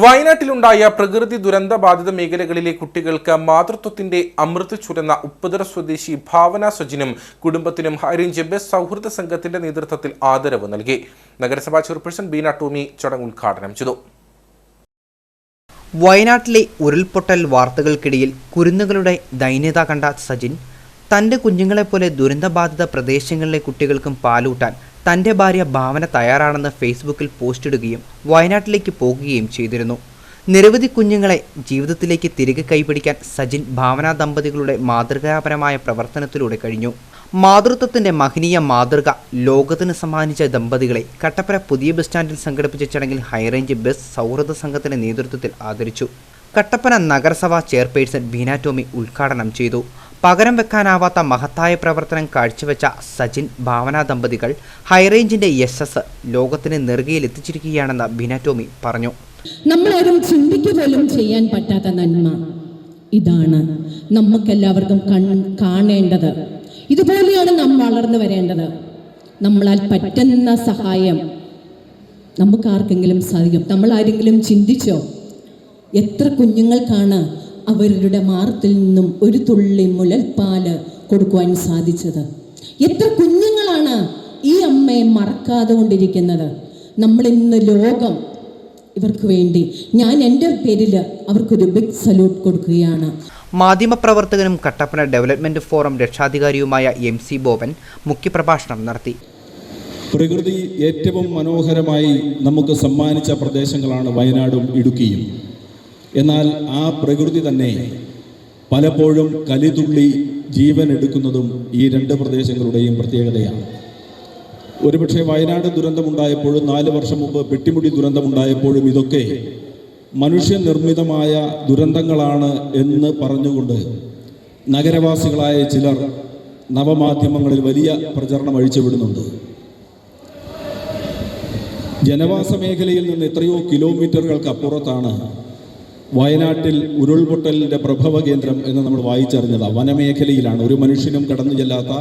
വയനാട്ടിലുണ്ടായ പ്രകൃതി ദുരന്ത ബാധിത മേഖലകളിലെ കുട്ടികൾക്ക് മാതൃത്വത്തിന്റെ അമൃത് ചുരന്ന ഉപ്പുതറ സ്വദേശി ഭാവന സജിനും കുടുംബത്തിനും ഹൈറേഞ്ച് ബസ് സൗഹൃദ സംഘത്തിന്റെ നേതൃത്വത്തിൽ ആദരവ് നൽകി. നഗരസഭാ ചെയർപേഴ്സൺ ബീന ടോമി ചടങ്ങ് ഉദ്ഘാടനം ചെയ്തു. വയനാട്ടിലെ ഉരുൾപൊട്ടൽ വാർത്തകൾക്കിടയിൽ കുരുന്നുകളുടെ ദൈന്യത കണ്ട സജിൻ തന്റെ കുഞ്ഞുങ്ങളെപ്പോലെ ദുരന്തബാധിത പ്രദേശങ്ങളിലെ കുട്ടികൾക്കും പാലൂട്ടാൻ തന്റെ ഭാര്യ ഭാവന തയ്യാറാണെന്ന് ഫേസ്ബുക്കിൽ പോസ്റ്റിടുകയും വയനാട്ടിലേക്ക് പോകുകയും ചെയ്തിരുന്നു. നിരവധി കുഞ്ഞുങ്ങളെ ജീവിതത്തിലേക്ക് തിരികെ കൈപിടിക്കാൻ സജിൻ ഭാവന ദമ്പതികളുടെ മാതൃകാപരമായ പ്രവർത്തനത്തിലൂടെ കഴിഞ്ഞു. മാതൃത്വത്തിന്റെ മഹനീയ മാതൃക ലോകത്തിന് സമ്മാനിച്ച ദമ്പതികളെ കട്ടപ്പന പുതിയ ബസ് സ്റ്റാൻഡിൽ സംഘടിപ്പിച്ച ചടങ്ങിൽ ഹൈറേഞ്ച് ബസ് സൗഹൃദ സംഘത്തിന്റെ നേതൃത്വത്തിൽ ആദരിച്ചു. കട്ടപ്പന നഗരസഭാ ചെയർപേഴ്സൺ ബീനാ ടോമി ഉദ്ഘാടനം ചെയ്തു. പകരം വെക്കാനാവാത്ത മഹത്തായ പ്രവർത്തനം കാഴ്ചവെച്ച സജിൻ ഭാവന ദമ്പതികൾ ഹൈറേഞ്ചിന്റെ യശസ് ലോകത്തിന് നെറുകയിൽ എത്തിച്ചിരിക്കുകയാണെന്ന് ബീന ടോമി പറഞ്ഞു. നമ്മളാരും ചിന്തിക്കുക പോലും ചെയ്യാൻ പറ്റാത്ത നന്മ. ഇതാണ് നമുക്കെല്ലാവർക്കും കൺ കാണേണ്ടത്. ഇതുപോലെയാണ് നാം വളർന്നു വരേണ്ടത്. നമ്മളാൽ പറ്റുന്ന സഹായം നമുക്ക് ആർക്കെങ്കിലും സാധിക്കും. നമ്മൾ ആരെങ്കിലും ചിന്തിച്ചോ? എത്ര കുഞ്ഞുങ്ങൾക്കാണ് അവരുടെ മാറത്തിൽ നിന്നും ഒരു തുള്ളി മുലൽപ്പാൽ കൊടുക്കുവാൻ സാധിച്ചത്. എത്ര കുഞ്ഞുങ്ങളാണ് ഈ അമ്മയെ മറക്കാതെ കൊണ്ടിരിക്കുന്നത്. നമ്മൾ ഇന്ന് ലോകം ഇവർക്ക് വേണ്ടി ഞാൻ എന്റെ പേരിൽ അവർക്കൊരു ബിഗ് സല്യൂട്ട് കൊടുക്കുകയാണ്. മാധ്യമപ്രവർത്തകനും കട്ടപ്പന ഡെവലപ്മെന്റ് ഫോറം രക്ഷാധികാരിയുമായ എം സി ബോബൻ മുഖ്യപ്രഭാഷണം നടത്തി. പ്രകൃതി ഏറ്റവും മനോഹരമായി നമുക്ക് സമ്മാനിച്ച പ്രദേശങ്ങളാണ് വയനാടും ഇടുക്കിയും. എന്നാൽ ആ പ്രകൃതി തന്നെ പലപ്പോഴും കലിതുള്ളി ജീവൻ എടുക്കുന്നതും ഈ രണ്ട് പ്രദേശങ്ങളുടെയും പ്രത്യേകതയാണ്. ഒരുപക്ഷെ വയനാട് ദുരന്തമുണ്ടായപ്പോഴും നാല് വർഷം മുമ്പ് പെട്ടിമുടി ദുരന്തമുണ്ടായപ്പോഴും ഇതൊക്കെ മനുഷ്യനിർമ്മിതമായ ദുരന്തങ്ങളാണ് എന്ന് പറഞ്ഞുകൊണ്ട് നഗരവാസികളായ ചിലർ നവമാധ്യമങ്ങളിൽ വലിയ പ്രചരണം അഴിച്ചുവിടുന്നുണ്ട്. ജനവാസ മേഖലയിൽ നിന്ന് എത്രയോ കിലോമീറ്ററുകൾക്ക് അപ്പുറത്താണ് വയനാട്ടിൽ ഉരുൾപൊട്ടലിന്റെ പ്രഭവ കേന്ദ്രം എന്ന് നമ്മൾ വായിച്ചറിഞ്ഞതാണ് വനമേഖലയിലാണ്. ഒരു മനുഷ്യനും കടന്നു ചെല്ലാത്ത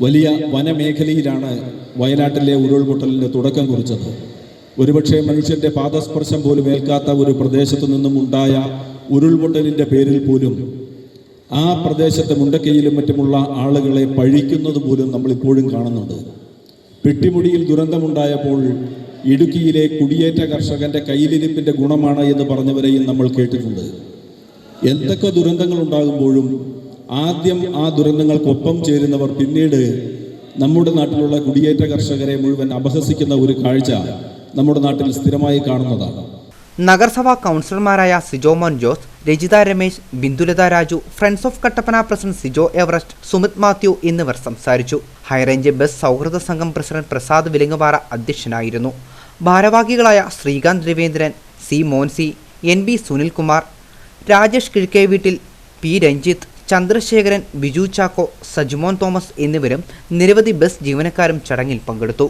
വലിയ വനമേഖലയിലാണ് വയനാട്ടിലെ ഉരുൾപൊട്ടലിന്റെ തുടക്കം കുറിച്ചത്. ഒരുപക്ഷെ മനുഷ്യന്റെ പാദസ്പർശം പോലും ഏൽക്കാത്ത ഒരു പ്രദേശത്തു നിന്നും ഉണ്ടായ ഉരുൾപൊട്ടലിന്റെ പേരിൽ പോലും ആ പ്രദേശത്തെ മുണ്ടക്കയിലും മറ്റുമുള്ള ആളുകളെ പഴിക്കുന്നത് പോലും നമ്മളിപ്പോഴും കാണുന്നുണ്ട്. പെട്ടിമുടിയിൽ ദുരന്തമുണ്ടായപ്പോൾ ഇടുക്കിയിലെ കുടിയേറ്റ കർഷകന്റെ കയ്യിലിരിപ്പിന്റെ ഗുണമാണ് എന്ന് പറഞ്ഞവരെയും നമ്മൾ കേട്ടിട്ടുണ്ട്. എന്തൊക്കെ ദുരന്തങ്ങൾ ഉണ്ടാകുമ്പോഴും ആദ്യം ആ ദുരന്തങ്ങൾക്കൊപ്പം ചേരുന്നവർ പിന്നീട് നമ്മുടെ നാട്ടിലുള്ള കുടിയേറ്റ കർഷകരെ മുഴുവൻ അപഹസിക്കുന്ന ഒരു കാഴ്ച നമ്മുടെ നാട്ടിൽ സ്ഥിരമായി കാണുന്നതാണ്. നഗരസഭാ കൗൺസിലർമാരായ Sijo Mon Jose Rajitha Ramesh Bindulatha Raju friends of Kattappana president Sijo Everest Sumith Mathew എന്നിവർ സംസാരിച്ചു. ഹൈറേഞ്ച് ബസ് സൗഹൃദ സംഘം പ്രസിഡന്റ് പ്രസാദ് വിലങ്ങുപാറ അധ്യക്ഷനായിരുന്നു. ഭാരവാഹികളായ Sreekanth Raveendran C Moncy N B Sunilkumar Rajesh Kizhakke Veettil P Ranjith Chandrasekharan Biju Chacko Sajmon Thomas എന്നിവരും നിരവധി bus ജീവനക്കാരും ചടങ്ങിൽ പങ്കെടുത്തു.